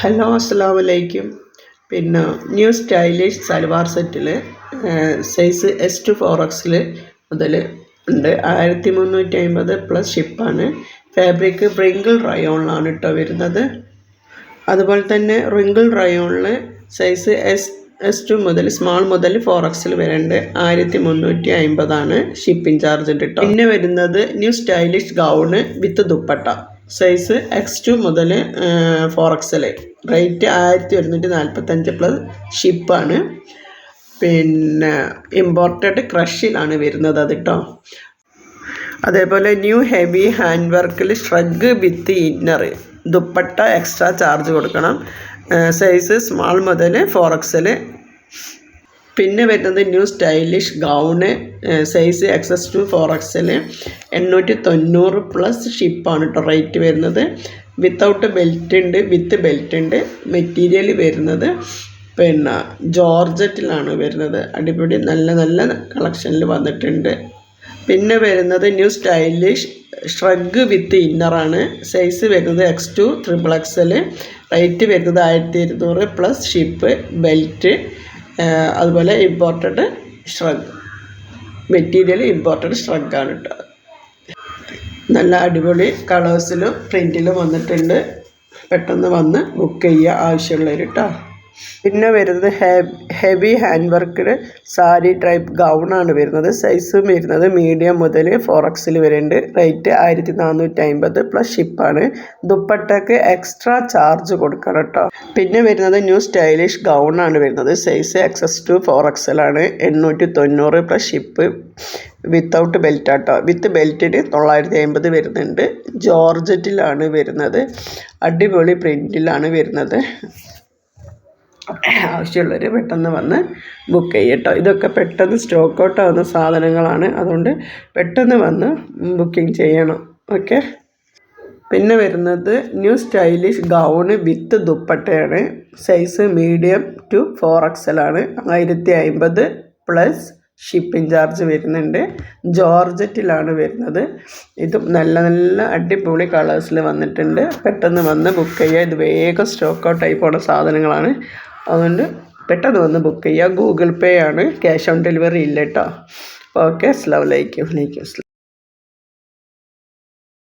Hello അസ്സാം വലൈക്കും പിന്നെ ന്യൂ സ്റ്റൈലിഷ് സൽവാർ സെറ്റിൽ സൈസ് എസ് ടു ഫോർ എക്സിൽ മുതൽ ഉണ്ട്. ആയിരത്തി മുന്നൂറ്റി അമ്പത് പ്ലസ് ഷിപ്പാണ്. ഫാബ്രിക് റിങ്കിൾ റയോണിലാണ് കേട്ടോ വരുന്നത്. അതുപോലെ തന്നെ റിങ്കിൾ റയോണിൽ സൈസ് എസ് എസ് ടു മുതൽ സ്മാൾ മുതൽ ഫോർ എക്സിൽ വരേണ്ട. ആയിരത്തി മുന്നൂറ്റി അമ്പതാണ് ഷിപ്പിംഗ് ചാർജ് കേട്ടോ പിന്നെ വരുന്നത് new stylish gown with dupatta. Size X to മുതൽ ഫോർ എക്സൽ റേറ്റ് ആയിരത്തി ഒരുന്നൂറ്റി നാൽപ്പത്തഞ്ച് പ്ലസ് ഷിപ്പാണ് പിന്നെ ഇമ്പോർട്ടഡ് ക്രഷിലാണ് വരുന്നത് അത് കേട്ടോ അതേപോലെ ന്യൂ ഹെവി ഹാൻഡ് വർക്കിൽ shrug with inner dupatta extra charge കൊടുക്കണം. സൈസ് സ്മാൾ മുതൽ ഫോർ എക്സൽ പിന്നെ വരുന്നത് new stylish gown size XS to four XL എണ്ണൂറ്റി തൊണ്ണൂറ് പ്ലസ് ഷിപ്പാണ് കേട്ടോ റേറ്റ് വരുന്നത്. വിത്തൗട്ട് ബെൽറ്റ് ഉണ്ട് വിത്ത് ബെൽറ്റ് ഉണ്ട് മെറ്റീരിയൽ വരുന്നത് പിന്നെ ജോർജറ്റിലാണ് വരുന്നത്. അടിപൊളി നല്ല നല്ല കളക്ഷനിൽ വന്നിട്ടുണ്ട്. പിന്നെ വരുന്നത് ന്യൂ സ്റ്റൈലിഷ് ഷ്രഗ് വിത്ത് ഇന്നറാണ് സൈസ് വരുന്നത് X to triple XL rate വരുന്നത് ആയിരത്തി ഇരുന്നൂറ് പ്ലസ് ഷിപ്പ് ബെൽറ്റ് അതുപോലെ ഇമ്പോർട്ടഡ് ഷ്രഗ് മെറ്റീരിയൽ ഇമ്പോർട്ടഡ് ഷ്രഗാണ് കേട്ടോ നല്ല അടിപൊളി കളേഴ്സിലും പ്രിന്റിലും വന്നിട്ടുണ്ട്. പെട്ടെന്ന് വന്ന് ബുക്ക് ചെയ്യുക ആവശ്യമുള്ളവർ കേട്ടോ പിന്നെ വരുന്നത് heavy hand worked sari type gown ആണ് വരുന്നത്. സൈസും വരുന്നത് മീഡിയം മുതൽ ഫോർ എക്സിൽ വരുന്നുണ്ട് റേറ്റ് ആയിരത്തി നാനൂറ്റി അമ്പത് പ്ലസ് ഷിപ്പാണ് ദുപ്പട്ടക്ക് എക്സ്ട്രാ ചാർജ് കൊടുക്കണം കേട്ടോ പിന്നെ വരുന്നത് ന്യൂ സ്റ്റൈലിഷ് ഗൗൺ ആണ് വരുന്നത്. സൈസ് എക്സസ് ടു ഫോർ എക്സലാണ് എണ്ണൂറ്റി തൊണ്ണൂറ് പ്ലസ് ഷിപ്പ് വിത്തൗട്ട് ബെൽറ്റ് ആട്ടോ വിത്ത് ബെൽറ്റിന് തൊള്ളായിരത്തി അമ്പത് വരുന്നുണ്ട്. ജോർജറ്റിലാണ് വരുന്നത്. അടിപൊളി പ്രിന്റിലാണ് വരുന്നത്. ആവശ്യമുള്ളവർ പെട്ടെന്ന് വന്ന് ബുക്ക് ചെയ്യട്ടോ ഇതൊക്കെ പെട്ടെന്ന് സ്റ്റോക്ക് ഔട്ട് ആവുന്ന സാധനങ്ങളാണ്. അതുകൊണ്ട് പെട്ടെന്ന് വന്ന് ബുക്കിംഗ് ചെയ്യണം. ഓക്കെ പിന്നെ വരുന്നത് ന്യൂ സ്റ്റൈലിഷ് ഗൗണ് വിത്ത് ദുപ്പട്ടയാണ്. Size medium to four XL ആണ്. ആയിരത്തി അമ്പത് പ്ലസ് ഷിപ്പിംഗ് ചാർജ് വരുന്നുണ്ട്. ജോർജറ്റിലാണ് വരുന്നത്. ഇതും നല്ല നല്ല അടിപൊളി കളേഴ്സിൽ വന്നിട്ടുണ്ട്. പെട്ടെന്ന് വന്ന് ബുക്ക് ചെയ്യുക. ഇത് വേഗം സ്റ്റോക്ക് ഔട്ടായി പോണ സാധനങ്ങളാണ്. അതുകൊണ്ട് പെട്ടെന്ന് വന്ന് ബുക്ക് ചെയ്യുക. ഗൂഗിൾ പേ ആണ്. ക്യാഷ് ഓൺ ഡെലിവറി ഇല്ല കേട്ടോ ഓക്കെ അസ്ലാം വലൈക്കും വലൈക്കും അസ്ലാം